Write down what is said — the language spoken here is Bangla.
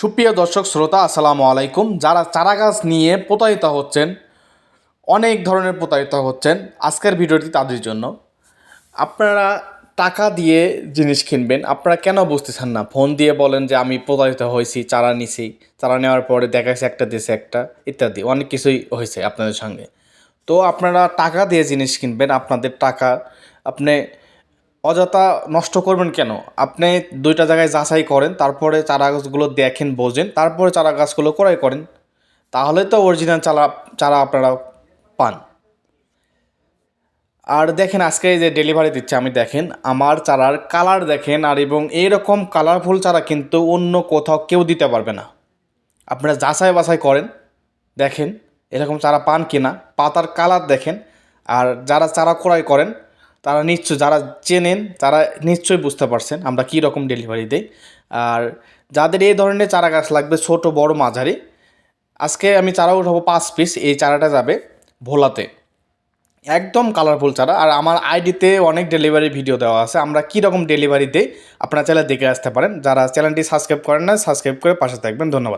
সুপ্রিয় দর্শক, শ্রোতা, আসসালামু আলাইকুম। যারা চারা গাছ নিয়ে প্রতারিত হচ্ছেন, অনেক ধরনের প্রতারিত হচ্ছেন, আজকের ভিডিওটি তাদের জন্য। আপনারা টাকা দিয়ে জিনিস কিনবেন, আপনারা কেন বুঝতেছেন না? ফোন দিয়ে বলেন যে, আমি প্রতারিত হয়েছি, চারা নিছি। চারা নেওয়ার পরে দেখাচ্ছে একটা দেশে একটা, ইত্যাদি। অনেক কিছুই হয়েছে আপনাদের সঙ্গে। তো আপনারা টাকা দিয়ে জিনিস কিনবেন, আপনাদের টাকা আপনি অযথা নষ্ট করবেন কেন? আপনি দুইটা জায়গায় যাচাই করেন, তারপরে চারা গাছগুলো দেখেন, বোঝেন, তারপরে চারা গাছগুলো ক্রয় করেন। তাহলে তো অরিজিনাল চারা চারা আপনারা পান। আর দেখেন, আজকে যে ডেলিভারি দিচ্ছে, আমি দেখেন, আমার চারার কালার দেখেন, আর এবং এইরকম কালারফুল চারা কিন্তু অন্য কোথাও কেউ দিতে পারবে না। আপনারা যাচাই বাছাই করেন, দেখেন এরকম চারা পান কিনা, পাতার কালার দেখেন, আর যারা চারা ক্রয় করেন তারা নিশ্চয়, যারা চেনেন, তারা নিশ্চয়ই বুঝতে পারছেন আমরা কী রকম ডেলিভারি দিই। আর যাদের এই ধরনের চারা গাছ লাগবে, ছোট, বড়, মাঝারি, আজকে আমি চারা উঠাবো পাঁচ পিস এই চারাটা যাবে ভোলাতে। একদম কালারফুল চারা। আর আমার আইডিতে অনেক ডেলিভারি ভিডিও দেওয়া আছে। আমরা কী রকম ডেলিভারি দিই, আপনারা চাইলে দেখে আসতে পারেন। যারা চ্যানেলটি সাবস্ক্রাইব করেন না সাবস্ক্রাইব করে পাশে থাকবেন। ধন্যবাদ।